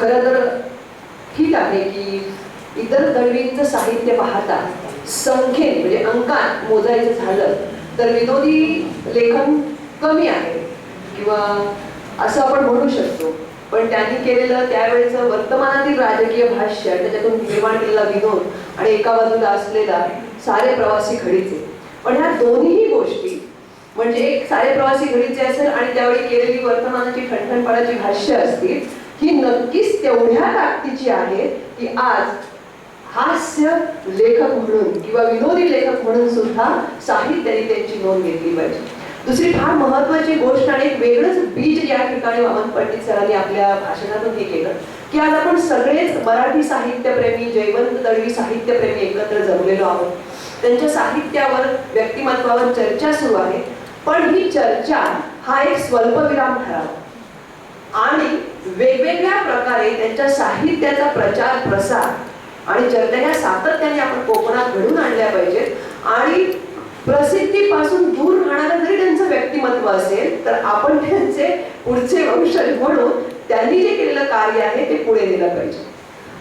खरं तर ठीक आहे की इतर दळवींचं साहित्य पाहता संख्येत म्हणजे अंकात मोजायचं झालं तर विनोदी लेखन कमी आहे. किंवा असं आपण म्हणू शकतो. पण त्यांनी केलेलं त्यावेळेचं वर्तमानातील राजकीय भाष्य त्याच्यातून निर्माण केलेला विनोद आणि एका बाजूला असलेला सारे प्रवासी घडीचे. पण ह्या दोन्ही गोष्टी म्हणजे एक सारे प्रवासी घडीचे असेल आणि त्यावेळी केलेली वर्तमानाची ठणठणपणाची भाष्य असतील ही नक्कीच तेवढ्या ताकदीची आहे की आज हास्य लेखक म्हणून किंवा विनोदी लेखक म्हणून सुद्धा साहित्याने त्यांची नोंद घेतली पाहिजे. दुसरी फार महत्वाची गोष्ट आणि एक वेगळंच बीज या ठिकाणी वामन पंडित सरांनी आपल्या भाषणातून हे केलं की आज आपण सगळेच मराठी साहित्यप्रेमी जयवंत दळवी साहित्यप्रेमी एकत्र जमलेलो आहोत. त्यांच्या साहित्यावर व्यक्तिमत्वावर चर्चा सुरू आहे पण ही चर्चा हा एक स्वल्पविराम ठरावा. आणि वेगवेगळ्या प्रकारे त्यांच्या साहित्याचा प्रचार प्रसार आणि चर्चा ह्या सातत्याने आपण कोकणात घडून आणल्या पाहिजेत. आणि प्रसिद्धीपासून दूर राहणारं जरी त्यांचं व्यक्तिमत्व असेल तर आपण त्यांचे पुढचे वंशज म्हणून त्यांनी जे केलेलं कार्य आहे ते पुढे नेलं पाहिजे.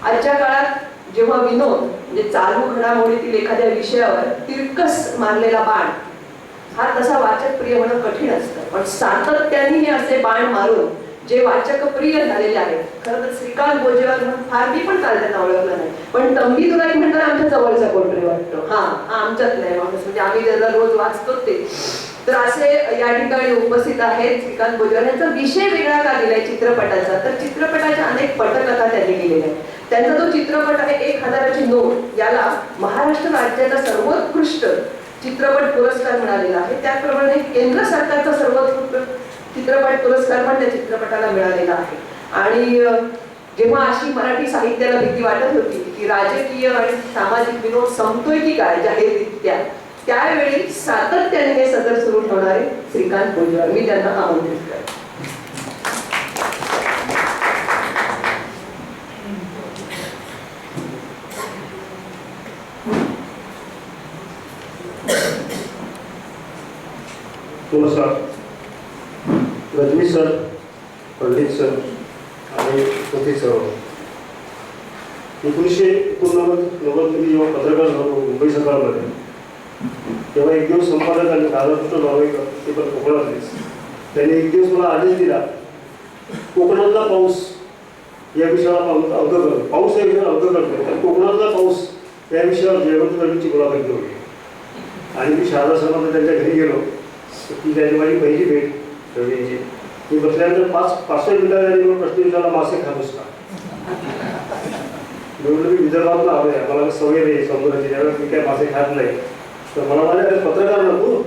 आजच्या काळात जेव्हा विनोद म्हणजे चालू घडामोडीतील एखाद्या विषयावर तिरकस मारलेला बाण हा तसा वाचक प्रिय होणं कठीण असतं. पण सातत्याने हे असे बाण मारून जे वाचक प्रिय झालेले आहेत. खरं तर श्रीकांत गोजेवार म्हणून फार मी पण काल त्यांना ओळखलं नाही. पण तंबी दुराई म्हणताना आमच्या जवळचा कोणतरी वाटतो. हा हा आमच्यात नाही. माणूस म्हणजे आम्ही ज्याला रोज वाचतो ते. तर असे या ठिकाणी उपस्थित आहेत श्रीकांत गोजेवार यांचा विषय वेगळा का दिलाय चित्रपटाचा? तर चित्रपटाच्या अनेक पटकथा त्यांनी लिहिलेल्या आहेत. त्यांचा जो चित्रपट आहे एक हजाराची नोट याला महाराष्ट्र राज्याचा सर्वोत्कृष्ट चित्रपट पुरस्कार मिळालेला आहे. त्याचप्रमाणे केंद्र सरकारचा सर्वोत्कृष्ट चित्रपट पुरस्कार पण त्या चित्रपटाला मिळालेला आहे. आणि जेव्हा अशी मराठी साहित्याला भीती वाटत होती की राजकीय आणि सामाजिक विनोद संपतोय की काय जाहीररित्या त्यावेळी सातत्याने हे सदर सुरू ठेवणारे श्रीकांत भोजवार मी त्यांना आमंत्रित करतो. हो, नमस्कार रजनी सर पंडित सर आणि पती सर. एकोणीसशे एकोणनव्वद नव्वदमध्ये जेव्हा पत्रकार झालो मुंबई सकाळमध्ये तेव्हा एक दिवस संपादक आणि राधाकृष्ण नार्वेकर ते पण कोकणातलेच त्यांनी एक दिवस मला आदेश दिला कोकणातला पाऊस या विषयाला अवघ करतो पाऊस या विषयाला अवघ करतो. आणि कोकणातला पाऊस या विषयावर जयवंत रवीची मुलाखत घेऊन. आणि मी शारदा सरांना त्यांच्या घरी गेलो. ती झाली माझी पहिली भेट रवींची मी बसल्यानंतर पाच पाचशे सहा मिनिटं झाली मला प्रश्न विचारला मासे खातोस का? मी म्हटलं मी विदर्भातून आलो आहे मला सवय नाही समुद्राची त्यावेळेस मी काय मासे खात नाही. तर मला माझ्या पत्रकार ना तू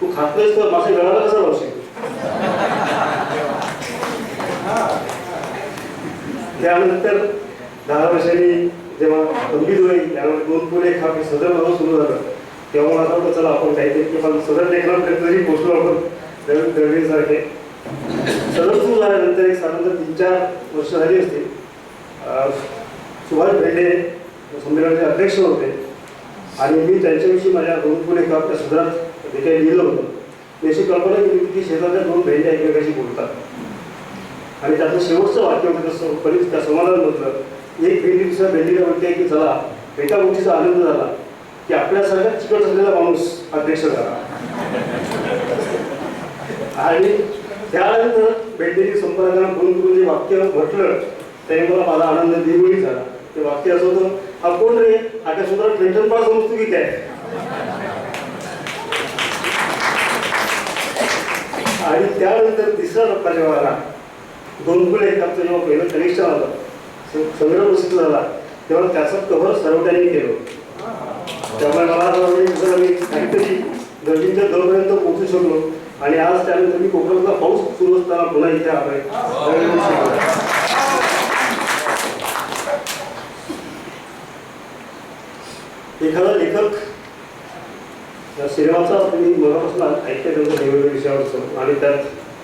तू खात नाहीस तर मासे गळाला कसं लावशील? त्यानंतर दहा वर्षांनी जेव्हा गंभीर होईल त्यानंतर दोन पुढे खा सदर भाव सुरू झालं. तेव्हा मला असं चला आपण काहीतरी किंवा सदर लेखनापर्यंत जरी पोचलो आपण नवीन दळवीसारखे सदर सुरू झाल्यानंतर एक साधारणतः तीन चार वर्ष झाली असतील. सुभाष भेंडे संमेलनाचे अध्यक्ष होते. आणि मी त्यांच्याविषयी माझ्या दोन पुणे एका आपल्या सदरात जे काही लिहिलं होतं. मी अशी कल्पना केली की शेजारच्या दोन भेंड्या एकमेकाशी बोलतात. आणि त्याचं शेवटचं वाक्य होतं तसं त्या त्या म्हटलं एक भेंडी दुसऱ्या भेंडीला म्हणते की चला एका गोष्टीचा आनंद झाला की आपल्यासारखा चिकट असलेला माणूस अध्यक्ष झाला. आणि त्यानंतर भेंडीची संपादकांना फोन करून जे वाक्य म्हटलं त्याने मला माझा आनंद द्विगुणी झाला. ते वाक्य असं होतं हा कोण रे? आता सुद्धा टेन्शन पास समजतो की काय? आणि त्यानंतर तिसरा टप्पा जेव्हा आला दोन फुले एक जेव्हा पहिलं कनेक्शन आलं संग्रह प्रसिद्ध झाला तेव्हा त्याचं कव्हर सर्वट्यांनी केलं. त्यामुळे मला काहीतरी गरजेच्या दरपर्यंत पोहोचू शकलो आणि आज त्यानंतर मी कोकणातला पाऊस सुरू असताना पुन्हा इथे आलोय. एखादा लेखक सिनेमाचा तुम्ही मनापासून ऐकते म्हणजे त्यांचा वेगवेगळ्या विषयावरचं. आणि त्यात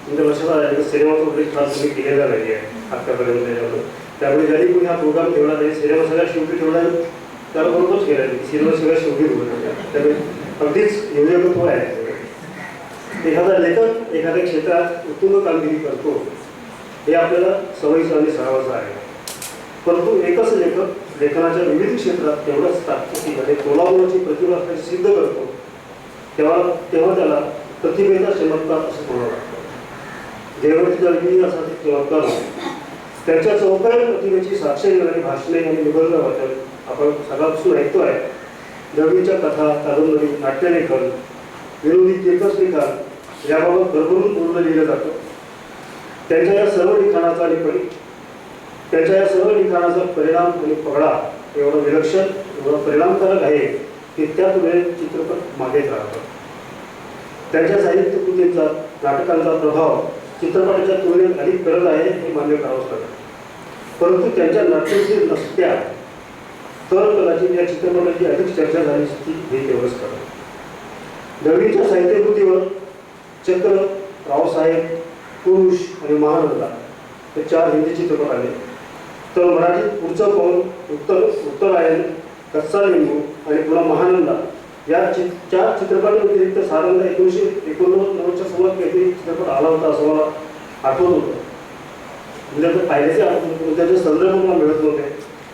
तुमच्या लक्षात आलं की सिनेमाचा उल्लेख खास तुम्ही केलेला नाही आहे आत्तापर्यंत त्याच्यावर त्यामुळे जरी कोणी हा प्रोग्राम ठेवला नाही सिनेमा सगळ्या शेवटी ठेवला त्याला बरोबरच केला सिनेमा सगळ्या शेवटी ठेवला त्यामुळे अगदीच योजकत्व आहे. एखादा लेखक एखाद्या क्षेत्रात उत्तुंग कामगिरी करतो हे आपल्याला सवयीचं आणि सरावाचं आहे. परंतु एकच लेखक लेखनाच्या विविध क्षेत्रात तेवढंच ताकदीची आणि प्रतिभा असल्याचे सिद्ध करतो तेव्हा तेव्हा त्याला प्रतिभेचा चमत्कार असं म्हणावं लागतं. देवरती दळवी असा ते चमत्कार होतो. त्याच्या चौकाळ प्रतिभेची साक्ष देणारी भाषणे आणि निबंधाबद्दल आपण सगळ्यापासून ऐकतो आहे दळवीच्या कथा कादंबरी नाट्यलेखन विरोधी कीर्तसलिखान याबाबत भरभरून पूर्ण लिहिलं जातं. त्यांच्या या सर्व लिखाणाचा आणि त्याच्या त्यांच्या या सर्व लिखाणाचा परिणाम आणि पगडा एवढं विलक्षण एवढं परिणामकारक आहे की त्या तुलनेत चित्रपट मागेच राहतो त्यांच्या साहित्य कृतींचा नाटकांचा प्रभाव चित्रपटाच्या तुलनेत अधिक गरज आहे हे मान्य करावंच लागतं परंतु त्यांच्या नाट्यशील नसत्या तर कदाचित या चित्रपटाची अधिक चर्चा झाली असती हे तेवढंच खरं दळवीच्या साहित्यकृतीवर चक्र रावसाहेब पुरुष आणि महानंदा हे चार हिंदी चित्रपट आले तर मराठीत पुढचं पाऊल उत्तर उत्तरायण कच्चा लिंबू आणि पुन्हा महानंदा. या चित चार चित्रपटांव्यतिरिक्त साधारणतः एकोणीसशे एकोणनव्वदच्या सुरुवात काहीतरी चित्रपट आला होता असं मला आठवत होतं. म्हणजे ते पाहिल्याचे आठवत त्याचे संदर्भ मला मिळत नव्हते.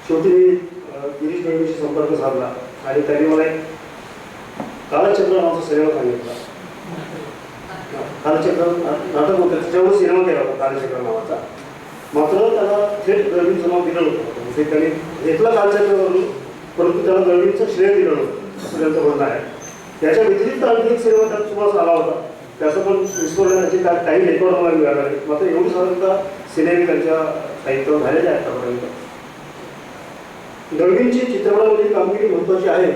शेवटी मी गिरीश देवीशी संपर्क साधला आणि त्यांनी मला एक कालचक्र नावाचा सिनेमा सांगितला. कालचक्र नाटक होतं त्याच्यावर सिनेमा केला होता कालचक्र नावाचा. मात्र त्याला थेट दळवींचं नाव दिलं नव्हतं. म्हणजे त्याने घेतला कालचक्रवरून परंतु त्याला दळवींचं श्रेय दिलं नव्हतं असं त्यांचं म्हणणं आहे. त्याच्या व्यतिरिक्त आणखी एक सिनेमा त्यात सुवास आला होता. त्याचं पण विस्फोरण्याची काय काही रेकॉर्ड मला मिळाला नाही. मात्र एवढी साधारणतः सिनेमे त्यांच्या साहित्यावर झालेले आहेत आतापर्यंत. दळवींची चित्रपटामधील कामगिरी महत्त्वाची आहे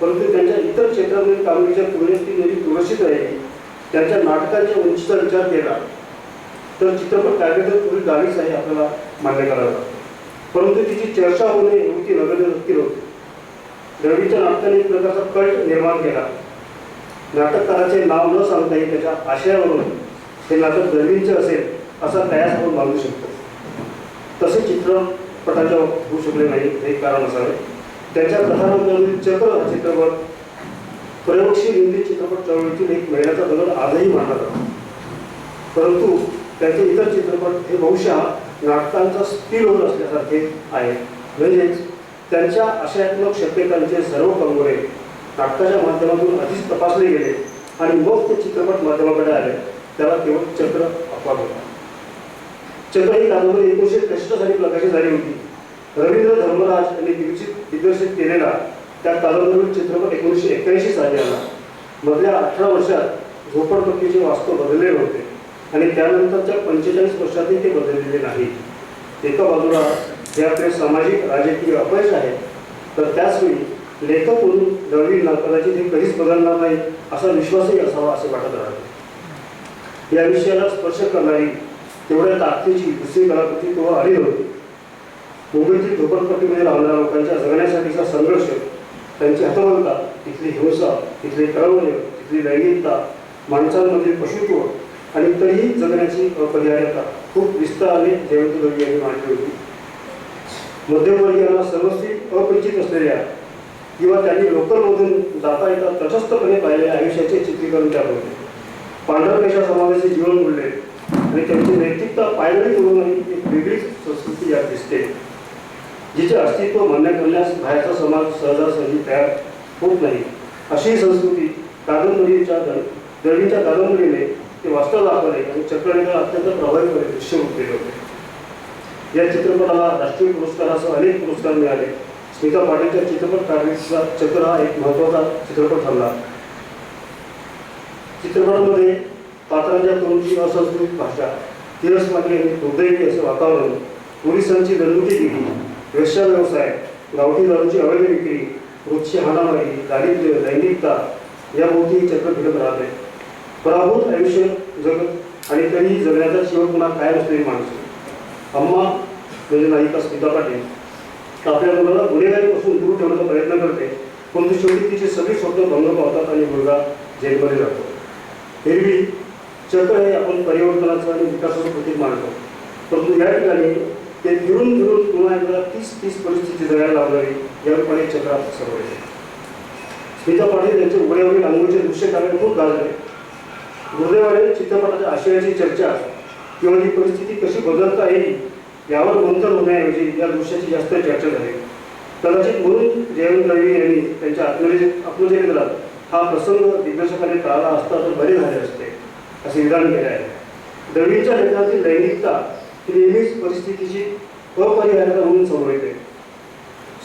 परंतु त्यांच्या इतर क्षेत्रामधील कामगिरीच्या तुलनेत ती नेहमी दुरक्षित राहिली त्यांच्या नाटकांच्या उंचीचा विचार केला तर चित्रपट काव्यात पुढील गाणीच आहे आपल्याला मान्य करावं लागतं परंतु तिची चर्चा होणे एवढी ती नगण्य नक्की होती रवीच्या नाटकाने एक प्रकारचा कट निर्माण केला. नाटककाराचे नाव न सांगता येईल त्याच्या आशयावरून हे नाटक दळवींचे असेल असा कयास आपण मागू शकतो. तसे चित्रपटाच्या होऊ शकले नाही हे कारण असावे. त्याच्या कथानकातील चक्र हा चित्रपट प्रयोगशील हिंदी चित्रपट चळवळीतील एक महिन्याचा दगड आजही मानला जातो परंतु त्यांचे इतर चित्रपट हे बहुशः नाटकांचा स्थिर होत असल्यासारखे आहे म्हणजेच त्यांच्या आशयात्मक शक्यतांचे सर्व कंगोरे नाटकाच्या माध्यमातून आधीच तपासले गेले आणि मग ते चित्रपट माध्यमाकडे आले. त्याला केवळ चक्र अपवाद होता चक्र ही कादंबरी एकोणीसशे त्रेसष्ट साली प्रकाशित झाली होती. रवींद्र धर्मराज यांनी दिग्दर्शित दिग्दर्शित केलेला त्या कालमधून चित्रपट एकोणीसशे एक्क्याऐंशी साली आला मधल्या अठरा वर्षात झोपडपट्टीचे वास्तव बदलले होते. आणि त्यानंतरच्या पंचेचाळीस वर्षातही ते बदललेले नाही. एका बाजूला हे आपले सामाजिक राजकीय अपयश आहे तर त्याचवेळी लेखक म्हणून दळवींना कदाचित हे कधीच बदलणार नाही असा विश्वासही असावा असे वाटत राहते. या विषयाला स्पर्श करणारी तेवढ्या ताकदीची दुसरी कलाकृती तेव्हा आली होती. मुंबईतील झोपडपट्टीमध्ये राहणाऱ्या लोकांच्या जगण्यासाठीचा संघर्ष त्यांची हतमंता तिथली हिंसा तिथले कळवणे तिथली लैंगिकता माणसांमधील पशुत्व आणि तरीही जगण्याची अपरिहार्यता खूप विस्ताराने जयंत दळवी यांनी मांडली होती. मध्यमवर्गीयांना सर्वस्वी अपरिचित असलेल्या किंवा त्यांनी लोकलमधून जाता येता तटस्थपणे पाहिलेल्या आयुष्याचे चित्रीकरण त्यात होते पांढरपेशा समाजाचे जीवन मूल्य आणि त्यांची नैतिकता पायदळी करूनही एक वेगळीच संस्कृती यात दिसते. जिचे अस्तित्व मान्य करण्यास बाहेरचा समाज सहजासहजी तयार होत नाही अशी संस्कृती कादंबरीच्या दळ दळवींच्या कादंबरीने ते वास्तव दाखवले आणि चक्रनेला अत्यंत प्रभावीपणे दृश्यरूप केले होते. या चित्रपटाला राष्ट्रीय पुरस्कारासह अनेक पुरस्कार मिळाले. स्मिता पाटीलच्या चित्रपट काढणीचा चक्र हा एक महत्त्वाचा चित्रपट ठरला. चित्रपटामध्ये पात्रांच्या तोंडची असंस्कृत भाषा तिरस्मानी आणि दुर्दैवी असं वातावरण पोलिसांची दंडुकीगिरी वेश्या व्यवसाय गावठी दारूची अवैध विक्री रोजची हाणामारी दारिद्र्य लैंगिकता याभोवती हे चक्र फिरत राहते. पराभूत आयुष्य जगत आणि तरीही जगण्याचा शेवटपणा कायम असलेली माणसं. अम्मा म्हणजे नायिका स्मिता पाटील आपल्या मुलाला गुन्हेगारीपासून दूर ठेवण्याचा प्रयत्न करते परंतु शेवटी तिचे सगळे स्वप्न भंग पावतात आणि मुलगा जेलमध्ये जातो. एरवी चक्र हे आपण परिवर्तनाचं आणि विकासाचं प्रतीक मानतो. परंतु या ठिकाणी ते फिरून फिरून पुन्हा एकदा तीस तीस परिस्थिती जगायला लावणारी याप्रमाणे चक्र आपलं सर्व स्मिता पाटील यांचे उघड्यावरील अंगोचे दृश्य कार्य खूप गाजले. दुर्दैवाने चित्रपटाच्या आशयाची चर्चा किंवा ही परिस्थिती कशी बदलता येईल यावर मंथन होण्याऐवजी या दृश्याची जास्त चर्चा झाली. कदाचित म्हणून जयवंत रवी यांनी त्यांच्या आत्मजे आत्मचरित्रात हा प्रसंग दिग्दर्शकाने टाळला असता तर बरे झाले असते असे विधान केले आहे. दळवीच्या लेखनातील लैंगिकता ती नेहमीच परिस्थितीची अपरिहार्यता म्हणून समोर येते.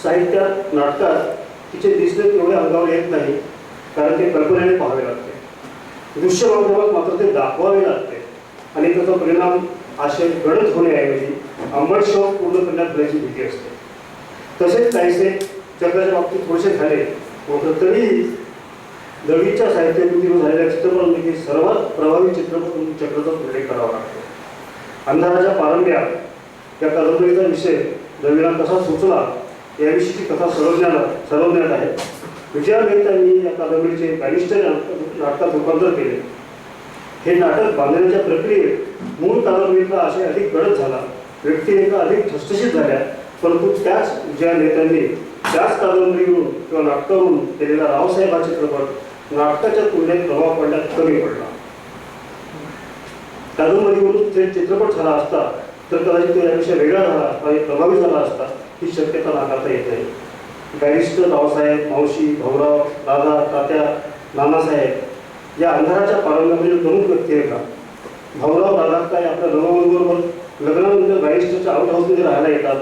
साहित्यात नाटकात तिचे दिसणे तेवढे अंगावर येत नाही कारण ते कल्पनेने पाहावे लागते. दृश्य माध्यमात मात्र ते दाखवावे लागते. आणि त्याचा परिणाम आशय गडद होण्याऐवजी अंमळ शौक पूर्ण करण्यात होण्याची भीती असते. तसेच काहीसे चक्राच्या बाबतीत थोडेसे झाले मात्र तरीही दळवीच्या साहित्यकृतीवर झालेल्या चित्रपटांपैकी सर्वात प्रभावी चित्रपट म्हणून चक्रचा उल्लेख करावा लागतो. अंधाराच्या पारंब्या या कादंबरीचा विषय रवीला कसा सुचला याविषयीची कथा सरवण्याला सरवण्यात आहे. विजया मेहतांनी या कादंबरीचे बॅरिस्टर नाटक- नाटकात रूपांतर केले. हे नाटक बांधण्याच्या प्रक्रियेत मूळ कादंबरीतला आशय अधिक गडद झाला. व्यक्तिरेखा अधिक ठसठशीत झाल्या. परंतु त्याच विजया नेत्यांनी त्याच कादंबरीवरून किंवा नाटकावरून केलेला रावसाहेब हा चित्रपट नाटकाच्या तुलनेत प्रभाव पडण्यात कमी पडला. कादंबरीवरून थेट चित्रपट झाला असता तर कदाचित तो यापेक्षा वेगळा झाला असता आणि प्रभावी झाला असता ही शक्यता नाकारता येत नाही. बॅरिस्टर रावसाहेब मावशी भाऊराव दादा तात्या नानासाहेब या अंधाराच्या पारंब्यामधील म्हणजे प्रमुख का भाऊराव दादा काय आपल्या रंगबरोबर लग्नानंतर बॅरिस्टरच्या आउट हाऊसमध्ये राहायला येतात.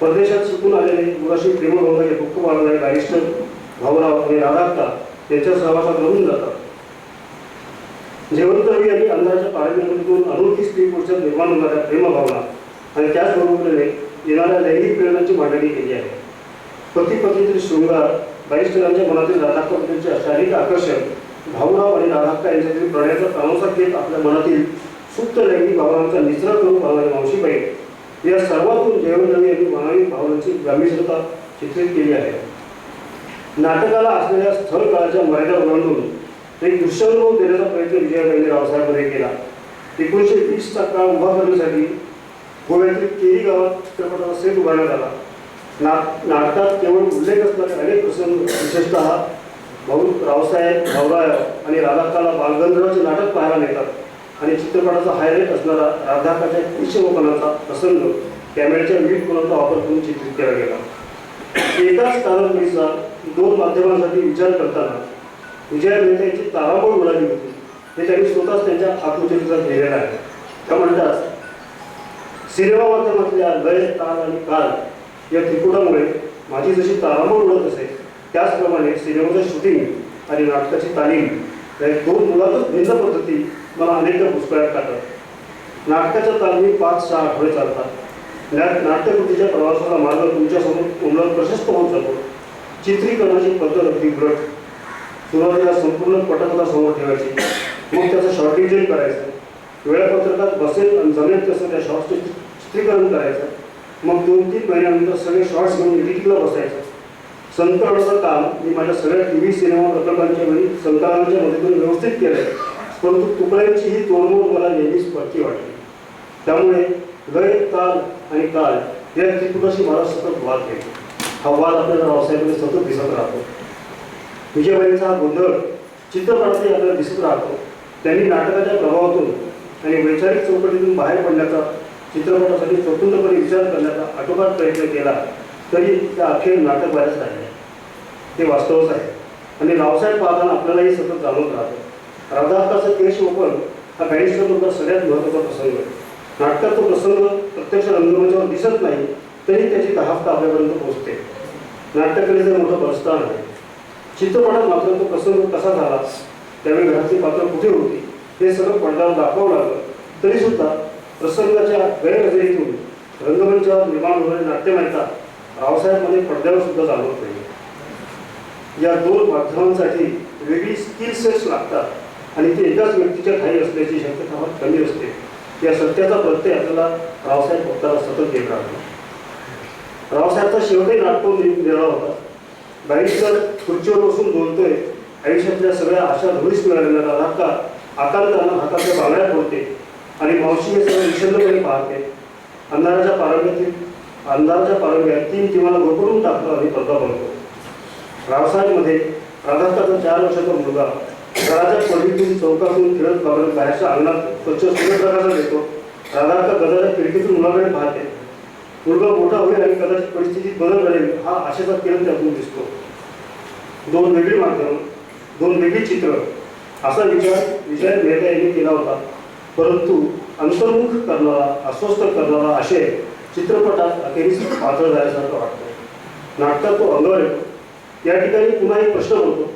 परदेशात शिकून आलेले मुलाशी प्रेम होणारे दुःख वाढणारे बॅरिस्टर भाऊराव आणि राधाक्का यांच्या सहवासात रमून जातात. जयवंत आणि यांनी अंधाराच्या पारंब्यामधून अनोखी स्त्री पुरुषात निर्माण होणाऱ्या प्रेमभावना आणि त्याचबरोबरीने येणाऱ्या लैंगिक प्रेरणाची मांडणी केली आहे. पती पत्नीतील शृंगार बाईस्टरांच्या मनातील राधाक्काबद्दलचे शारीरिक आकर्षण भाऊराव आणि राधाक्का यांच्यातील प्रणयाचा तानुसार घेत आपल्या मनातील सुप्त लैंगिक भावनांचा निचरा करून पाहणारी मावशीबाई या सर्वातून जयवंत यांनी मानवी भावनांची गंभीरता चित्रित केली आहे. नाटकाला असलेल्या स्थळ काळाच्या मर्यादा ओलांडून ते दृश्यानुभव देण्याचा प्रयत्न विजयाबाईंनी रावसाहेबांनी केला. एकोणीसशे वीसचा काळ उभा करण्यासाठी गोव्यातील केरी गावात चित्रपटाचा सेट उभारण्यात आला. नाट नाटकात केवळ उल्लेख असणारे अनेक प्रसंग विशेषतः भाऊ रावसाहेब भाऊराव आणि राधाकाला बालगंधर्वाचे नाटक पाहायला नेतात आणि चित्रपटाचा हायलाईट असणारा राधाकाच्या विषमपणाचा प्रसंग कॅमेऱ्याच्या विविध कोणाचा वापर करून चित्रित केला गेला. एकाच कालावधीचा दोन माध्यमांसाठी विचार करताना विजया मेहता यांची तारांबळ उडाली होती. हे त्यांनी स्वतःच त्यांच्या आत्मचरित्रात लिहिलेलं आहे. त्या म्हणतात सिनेमा माध्यमातल्या लय ताल आणि काल या त्रिकुटामुळे माझी जशी तारांबळ उडत असे त्याचप्रमाणे सिनेमाचं शूटिंग आणि नाटकाची तालीम या दोन मुलातच भिन्न पद्धती मला अनेकदा पुष्कळात टाकतात नाटकाच्या तालमी पाच सहा आठवडे चालतात. नाट्यकृतीच्या प्रवासाला मार्ग तुमच्यासमोर उमलत प्रशस्त होऊन जातो चित्रीकरणाची पद्धत अगदी उलट. सुरुवातीला संपूर्ण पटकथा समोर ठेवायची. मग त्याचं शॉर्ट डिझाईन करायचं वेळापत्रकात बसेल आणि जमेल तसं त्या शॉर्टचे चित्रीकरण करायचं. मग दोन तीन महिन्यानंतर सगळे शॉर्ट्स घेऊन एडिटिंगला बसायचं. संकलनाचं काम मी माझ्या सगळ्या टी व्ही सिनेमा प्रकल्पांच्या वेळी संकलनाच्या मदतीतून व्यवस्थित केलं आहे परंतु तुकड्यांची ही तोडमोड मला नेहमीच पडती वाटली. त्यामुळे लय ताल आणि काल या त्रिपुटाशी मला सतत वाद घेतो हा वाद आपल्याला रावसाहेबांनी सतत दिसत राहतो. विजयबाईंचा हा गोंधळ चित्रपटातही आपल्याला दिसत राहतो. त्यांनी नाटकाच्या प्रभावातून आणि वैचारिक चौकटीतून बाहेर पडण्याचा चित्रपटासाठी स्वतंत्रपणे विचार करण्याचा आटोकाट प्रयत्न केला तरी त्या अखेर नाटक बाहेरच राहिले ते वास्तवच आहे. आणि रावसाहेब पाहताना आपल्यालाही सतत जाणवत राहतो. राधाकाचं केश ओपन हा बॅरिस्टरमधला सगळ्यात महत्त्वाचा प्रसंग आहे. नाटकात तो प्रसंग प्रत्यक्ष रंगमंचावर दिसत नाही तरी त्याची दहाफता आपल्यापर्यंत पोहोचते. नाट्यकलेचं मोठं बलस्थान आहे. चित्रपटात मात्र तो प्रसंग कसा झाला? त्यावेळी घरातली पात्र कुठे होती? हे सगळं पडद्यावर दाखवावं लागलं. तरी सुद्धा प्रसंगाच्या गैरहजेरीतून रंगमंचावर निर्माण होणारी नाट्यमयता रावसाहेबमध्ये पडद्यावर सुद्धा जाणवत नाही. या दोन माध्यमांसाठी वेगळी स्किल सेट्स लागतात आणि ते एकाच व्यक्तीच्या ठाई असल्याची शक्यता फार कमी असते. या सत्याचा प्रत्यय आपल्याला रावसाहेब भक्ताला सतत येत राहतो. रावसाहेबचा शेवटही नाटक निर्णय होता. बॅरिस्टर खुर्चीवर बसून बोलतोय आयुष्यातल्या सगळ्या आशा धुळीस मिळालेल्या राधा आकांतानं हाताच्या बांगड्या फोडते आणि मावशी हे सगळं विषंदपणे पाहते. अंधाराच्या पारंब्यातील अंधाराच्या पारंब्यात तीन किमाला घोकरून टाकतो आणि पडदा बनतो रावसाहेबमध्ये राधाकाचा चार वर्षाचा मुलगा घराच्या पडीतून चौकातून फिरत बाबत बाहेरच्या अंगणात स्वच्छ सूर्यप्रकाश देतो. राधाका गजाच्या खिडकीतून मुलाकडे पाहते. मुलगा मोठा होईल आणि कदाचित परिस्थितीत बदल घडेल हा आशेचा किरण त्यातून दिसतो. दोन वेगळी माध्यम दोन वेगळी चित्र. असा विचार विजय मेहता यांनी केला होता. परंतु अंतर्मुख करणारा अस्वस्थ करणारा आशय चित्रपटात अखेरीस पातळ झाल्यासारखं वाटतं नाटकात तो अंगावर येतो. या ठिकाणी पुन्हा एक प्रश्न होतो.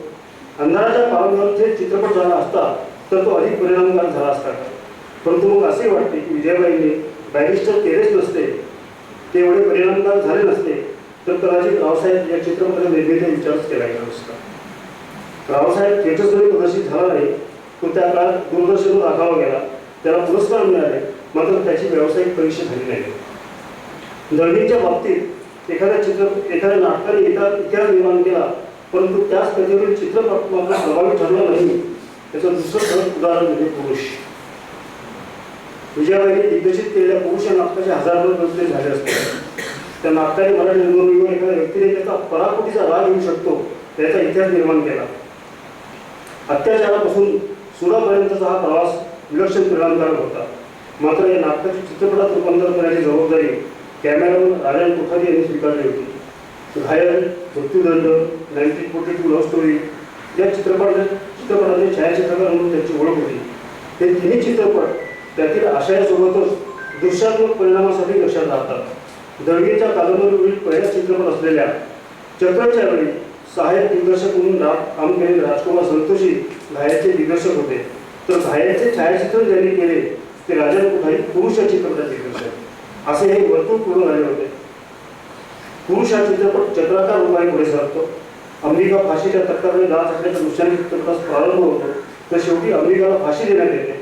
अंधाराच्या पारंगावर जे चित्रपट झाला असता तर तो अधिक परिणामकारक झाला असता परंतु मग असे वाटते की विजयबाईंनी बॅरिस्टर केलेच नसते ते एवढे परिणामकारक झाले नसते तर कदाचित रावसाहेब या चित्रामध्ये निर्मिती विचारच केला गेला नसता. रावसाहेब थिएटर्समध्ये प्रदर्शित झाला नाही तो त्या काळात दूरदर्शनवर दाखवला गेला त्याला पुरस्कार मिळाले मात्र त्याची व्यावसायिक परीक्षा झाली नाही. दळवींच्या बाबतीत एखाद्या चित्र एखाद्या नाटकाने एका इतिहास निर्माण केला परंतु त्याच कथेवरील चित्रपट मात्र प्रभावी ठरला नाही. त्याचं दुसरं उदाहरण म्हणजे पुरुष. विजयाबाईने दिग्दर्शित केलेल्या पुरुष या नाटकाचे हजारो रचने झाले असते त्या नाटकाने मराठी रंगभूमीवर एखाद्या व्यक्तीने त्याचा पराकोटीचा राग येऊ शकतो त्याचा इतिहास निर्माण केला. अत्याचारापासून सुरापर्यंतचा हा प्रवास विलक्षण परिणामकारक होता. मात्र या नाटकाचे चित्रपटात रूपांतर करण्याची जबाबदारी कॅमेरामन राजन कोठारी यांनी स्वीकारली होती. Ghayal Mrityudand nineteen forty two love story या चित्रपट चित्रपटाचे छायाचित्रकार म्हणून त्यांची ओळख होती. हे तिन्ही चित्रपट त्यातील आशयासोबतच दृश्यात्मक परिणामासाठी लक्षात राहतात. दळगेच्या कादंबरीवरील पहिला चित्रपट असलेल्या चक्रच्या वेळी सहाय्यक दिग्दर्शक म्हणून रा काम केलेले राजकुमार संतोषी घायाचे दिग्दर्शक होते. तर घायाचे छायाचित्र ज्यांनी केले ते राजन कोठारी पुरुष या चित्रपटाचे दिग्दर्शक. असे हे वर्तुळ पूर्ण झाले होते. पुरुष हा चित्रपट चक्राकार रूपाने पुढे सरतो अंबिका फाशीच्या तक्रारीने दास असल्याच्या दृश्याने चित्रपटास प्रारंभ होतो. तर शेवटी अमेरिकाला फाशी देण्यात येते.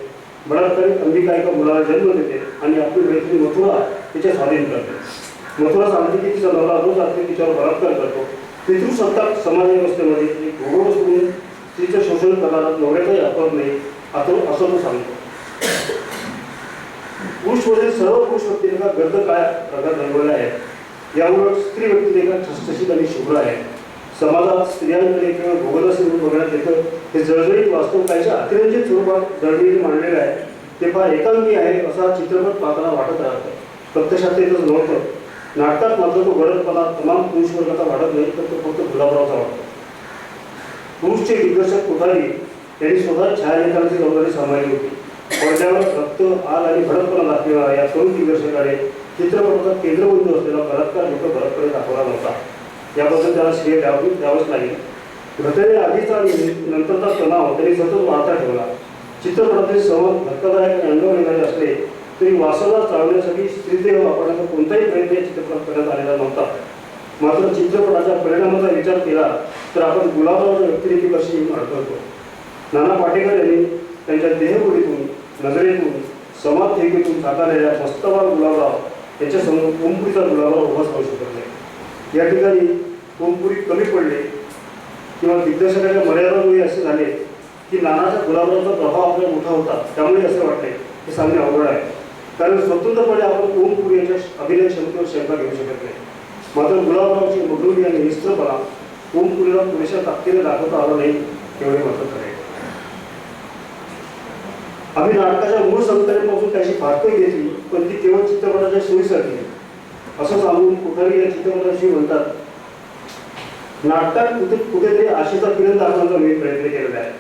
बलात्कारी अंबिका एका मुलाला जन्म देते आणि आपली मैत्री मथुरा तिच्या स्वाधीन करते. मथुरा सांगते की तिचा नवरा रोज रात्री तिच्यावर बलात्कार करतो. पितृसत्ताक समाज व्यवस्थेमध्ये एक भोगवस्त म्हणून स्त्रीचं शोषण करणारा नवऱ्याचाही अपराध नाही असं असं तो सांगतो. पुरुषमध्ये सर्व पुरुष व्यक्तिरेखा गर्द काय प्रकार रंगवल्या आहेत यामुळे स्त्री व्यक्तिरेखा ठसठशीत आणि शुभ्र आहे. समाजात स्त्रियांकडे किंवा भूगोल म्हणून बघण्यात येतं हे जळजळीत वास्तव काहीच्या अतिरंजित स्वरूपात दळवीने मांडलेलं आहे. ते फार एकांगी आहे असा चित्रपट पाहताना वाटत राहतं. प्रत्यक्षात इथंच नव्हतं नाटकात मात्र तो गरजपणा तमाम पुरुष वर्गाचा वाटत नाही तर तो फक्त गुलाबरावचा वाटतो. पुरुषचे दिग्दर्शक कोठारी यांनी स्वतः छायालेखनाची जबाबदारी सांभाळली होती. पडद्यावर रक्त आग आणि भडकपणा दाखविणारा या तरुण दिग्दर्शकाने चित्रपटाचा केंद्रबिंदू असलेला बलात्कार लोक भरतपणे दाखवला नव्हता. याबद्दल त्याला श्रेय द्यावी द्यावंच लागेल. घटने आधीचा नंतरचा तणाव त्यांनी सतत वाढता ठेवला. चित्रपटातील समोर धक्कादायक अनुभव येणारे असले तरी वासाला चालवण्यासाठी स्त्रीदेह वापरण्याचा कोणताही प्रयत्न चित्रपट चित्रपटात करण्यात आलेला नव्हता. मात्र चित्रपटाच्या परिणामाचा विचार केला तर आपण गुलाबाच्या व्यक्तिरेखी कशी अडकळतो नाना पाटेकर यांनी त्यांच्या देहबोलीतून नजरेतून समाज ठेकेतून साकारलेल्या मस्तवार गुलाबराव याच्यासमोर ओमपुरीचा गुलाबराव उभाच करू शकत नाही. या ठिकाणी कोणपुरी कमी पडले किंवा दिग्दर्शकाच्या मर्यादामुळे असे झाले की नानाच्या गुलाबरावचा प्रभाव आपला मोठा होता. त्यामुळे असे वाटते हे सांगणे अवघड आहे. कारण स्वतंत्रपणे आपण कोणपुरी यांच्या अभिनय क्षमतेवर शंका घेऊ शकत नाही. मात्र गुलाबरावची मगरुरी आणि निस्त्रपणा कोणपुरीला पुरेशा ताकदीने दाखवता आला नाही एवढे मात्र खरे आम्ही नाटकाच्या मूळ संकल्पनेपासून त्याची फारकत घेतली पण ती केवळ चित्रपटाच्या सोयीसाठी असं सांगून कुठारी या चित्रपटाशी म्हणतात नाटकात कुठे कुठेतरी आशेचा किरण दाखवण्याचा मी प्रयत्न केलेला आहे.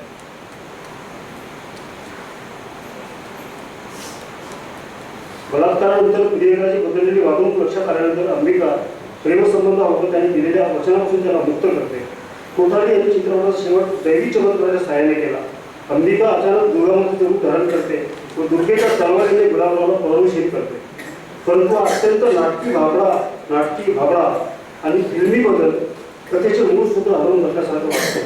बलात्कारानंतर प्रियकाची बदललेली वागणूक लक्षात आल्यानंतर अंबिका प्रेमसंबंध प्रेमसंबंधाबाबत त्यांनी दिलेल्या वचनापासून त्याला मुक्त करते. कोठारी यांनी चित्रपटाचा शेवट दैवी चमत्काराच्या सहाय्याने केला. अंबिका अचानक दुर्गामध्ये रूप धारण करते व दुर्गेच्या तलवारीने गुलाबरावला पळवून करते. परंतु अत्यंत नाटकी भाबडा नाटकी भाबडा आणि फिल्मी बदल प्रत्यक्ष मूळ सूत्र हरवून बसल्यासारखं वाटतं.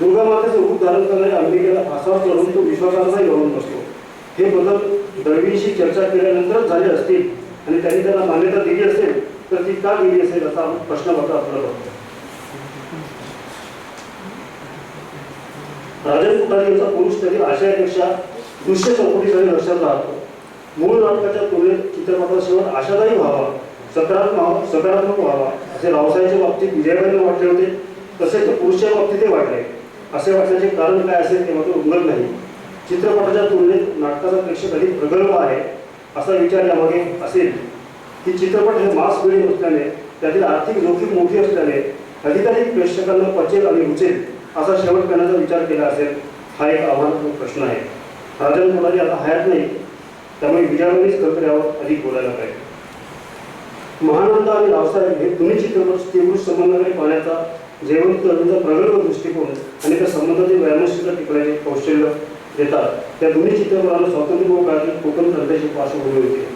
दुर्गा मातेचं रूप धारण करणाऱ्या अंबिकेला फासावर चढून तो विश्वासार्हही घडवून बसतो. हे बदल दळवींशी चर्चा केल्यानंतरच झाले असतील आणि त्यांनी त्यांना मान्यता दिली असेल तर ती का दिली असेल असा प्रश्न मात्र आपल्याला बघतो राजन कुटारी यांचा पुरुष त्यातील आशयापेक्षा दृश्य चौकटीसाठी लक्षात राहतो. मूळ नाटकाच्या तुलनेत चित्रपटाशिवाय आशादायी व्हावा सकारात्मक सकारात्मक व्हावा असे रावसाहेबच्या बाबतीत विजयबाईंना वाटले होते ते पुरुषच्या बाबतीतही वाटले. असे वाटण्याचे कारण काय असेल ते मात्र उमगत नाही. चित्रपटाच्या तुलनेत नाटकाचा प्रेक्षक अधिक प्रगल्भ आहे असा विचार यामागे असेल. की चित्रपट हे मास मिडियम असल्याने त्यातील आर्थिक जोखीम मोठी असल्याने अधिकाधिक प्रेक्षकांना पचेल आणि रुचेल असा शेवट करण्याचा विचार केला असेल हा एक आव्हानात्मक प्रश्न आहे. राजन कोणारी आता हयात नाही. त्यामुळे विजयावरीच खरं यावर अधिक बोलायला पाहिजे. महानंद आणि रावसाहेब हे दोन्ही चित्रपट तीव्र संबंधाने पाहण्याचा जयवंत तरुणचा प्रगल्भ दृष्टिकोन आणि त्या संबंधाचे व्यायामशील टिकण्याचे कौशल्य देतात. त्या दोन्ही चित्रपटांना स्वातंत्र्यपूर्व काळातील कोकण प्रांताची पार्श्वभूमी होती.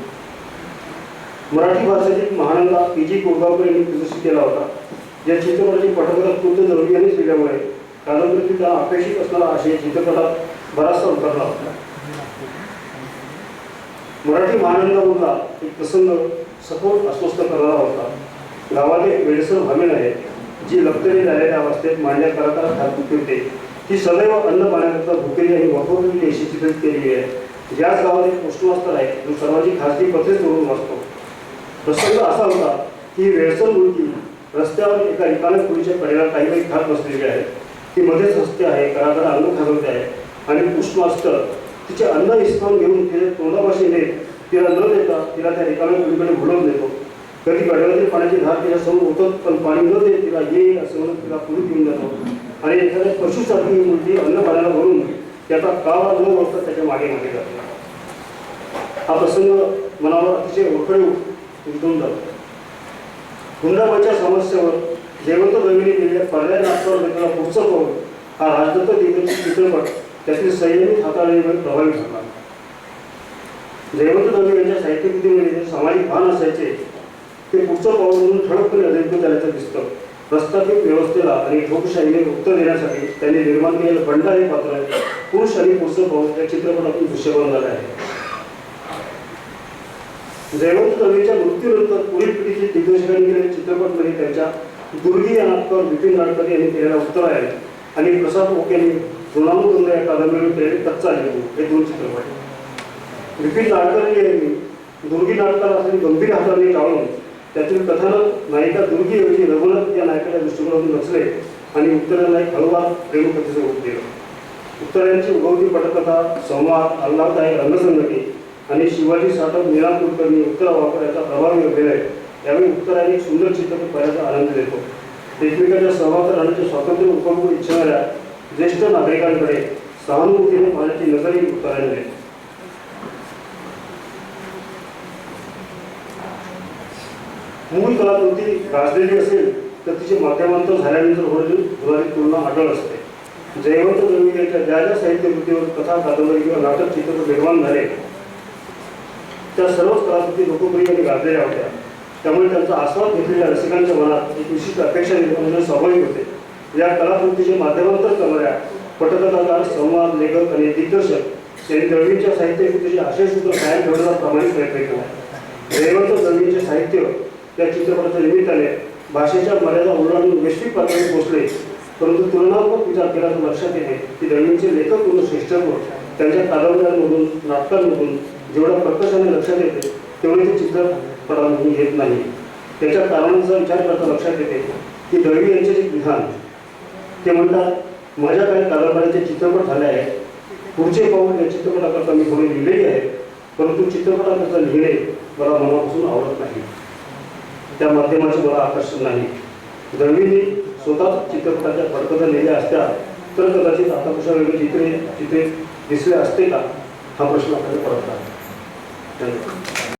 मराठी भाषेतील महानंदा पी. जी. कोरगावकर यांनी प्रदर्शित केला होता. या चित्रपटाची पटकथा खुद्द जरुरी यांनीच लिहिल्यामुळे कादंबरीतील अपेक्षित असणारा आशय चित्रपटात बराचसा उतरला होता. मराठी महानंदामधला एक प्रसंग सखोल अस्वस्थ करणारा होता. गावाने एक वेळसर भामीण आहे जी लपतरी झालेल्या अवस्थेत मांड्या करता हात होते ती सदैव अन्न पाण्याकरता भुकेली आणि वापरलेली अशी चित्रित केलेली आहे. याच गावात एक पोस्टमास्तर आहे. जो सर्वांची खासगी पत्रेच म्हणून वाचतो. प्रसंग असा होता की वेळसर मुलगी रस्त्यावर एका रिकाम्या खुर्च्या कडेला काही काही खात बसलेली आहे. ती मध्येच हसते आहे कराकडे अन्न खाजवते आहे. आणि पोस्टमास्टर तिचे अन्न हिसकावून घेऊन तिच्या तोंडापाशी नेत तिला न देता तिला त्या रिकाम्या खुर्चीकडे भुलवून देतो. कधी गडव्यातील पाण्याची धार तिला समोर होतं पण पाणी न देत तिला येईल असं म्हणून तिला पुढे घेऊन जातो. आणि एखाद्या पशुसारखी ही मुलगी अन्न पाण्याला भरून त्याचा कावा न ओळखता त्याच्यामागे मागे जातो. हा प्रसंग मनावर अतिशय ओळखळे उलटून जातो. हुंडाबाईच्या समस्येवर जयवंत रवीने दिलेल्या पर्याय नाटकावर घेतलेला पुढचं पाऊल हा राजदत्त दिग्दर्शित चित्रपट त्यातील संयमित हाताळणीवर प्रभावित ठरला. जयवंत दवे यांच्या साहित्यकृतीमध्ये जे सामाजिक भान असायचे. ते पुढचं पाऊल म्हणून ठळकपणे अधोरेखित झाल्याचं दिसतं. प्रस्थापित व्यवस्थेला आणि ठोकशाहीने उत्तर देण्यासाठी त्यांनी निर्माण केलेलं बंडा हे पात्र पुरुष आणि पुढचं पाऊल या चित्रपटातून दृश्यमान झालं आहे. जयवंत दवेच्या मृत्यूनंतर पुढील पिढीचे दिग्दर्शकांनी केलेले चित्रपटमध्ये त्यांच्या दुर्गी या नाटकावर विपिन नाटकर यांनी केलेला उत्तर आहे. आणि प्रसाद ओके यांनी ऋणानुबंध या कादंबरीवर केलेले कच्चा लिहू हे दोन चित्रपट. विपिन नाटकर यांनी दुर्गी नाटकाला असलेली गंभीर हाताने टाळून त्यातील कथानक नायिका दुर्गी ऐवजी रघुनाथ या नायकाच्या दृष्टिकोनातून रचले आणि उत्तरांना एक हलवा प्रेमकथेचं रूप दिलं. उत्तरांची उगवती पटकथा संवाद आल्हाददायक रंगसंगती आणि शिवाजी साठव निराम कुलकर्णी उत्तर वापरायचा प्रभावी अभिनय यावेळी उत्तरांनी सुंदर चित्रपट पाहण्याचा आनंद देतो. एकमेकांच्या सहभागात राहण्याचे स्वातंत्र्य उपभोग इच्छिणाऱ्या ज्येष्ठ नागरिकांकडे सहानुभूतीने पाहण्याची नजरही उत्तरांनी देतो मूळ कलाकृती गाजलेली असेल तर तिचे माध्यमांतर झाल्यानंतर होणारी होणारी तुलना अटळ असते. जयवंत दळवी यांच्या ज्या ज्या साहित्यकृतीवर कथा कादंबरी किंवा नाटक चित्रपट निर्माण झाले त्या सर्वच कलाकृती लोकप्रिय आणि गाजलेल्या होत्या. त्यामुळे त्यांचा आस्वाद घेतलेल्या रसिकांच्या मनात एक विशिष्ट अपेक्षा निर्माण होणे स्वाभाविक होते. या कलाकृतीचे माध्यमांतर करणाऱ्या पटकथाकार संवाद लेखक आणि दिग्दर्शक यांनी दळवींच्या साहित्यकृतीचे आशयसूत्र कायम ठेवण्याचा प्रामाणिक प्रयत्न केला. जयवंत दळवींचे साहित्य या चित्रपटाच्या निमित्ताने भाषेच्या मर्यादा ओलांडून वैश्विक पातळीवर पोहोचले. परंतु तुलनात्मक विचार केला तर लक्षात येते की दळवींचे लेखक म्हणून श्रेष्ठत्व त्यांच्या कादंबऱ्यांमधून नाटकांमधून जेवढ्या प्रकर्षाने लक्षात येते तेवढे ते चित्रपटांमधून येत नाही. त्याच्या कारणांचा विचार करता लक्षात येते की दळवी यांचे जे विधान ते म्हणतात माझ्या काही कादंबऱ्यांचे चित्रपट झाले आहेत. पुढचे पाऊल या चित्रपटाकरता मी थोडी लिहिलेली आहे परंतु चित्रपटाकरता लिहिणे मला मनापासून आवडत नाही. त्या माध्यमाचे मला आकर्षण नाही. दळवींनी स्वतः चित्रपटाच्या पटकथा लिहिल्या असत्या तर कदाचित आता कशा वेगळे चित्रे चित्रे दिसले असते का? हा प्रश्न आपल्याला पडत आहे धन्यवाद.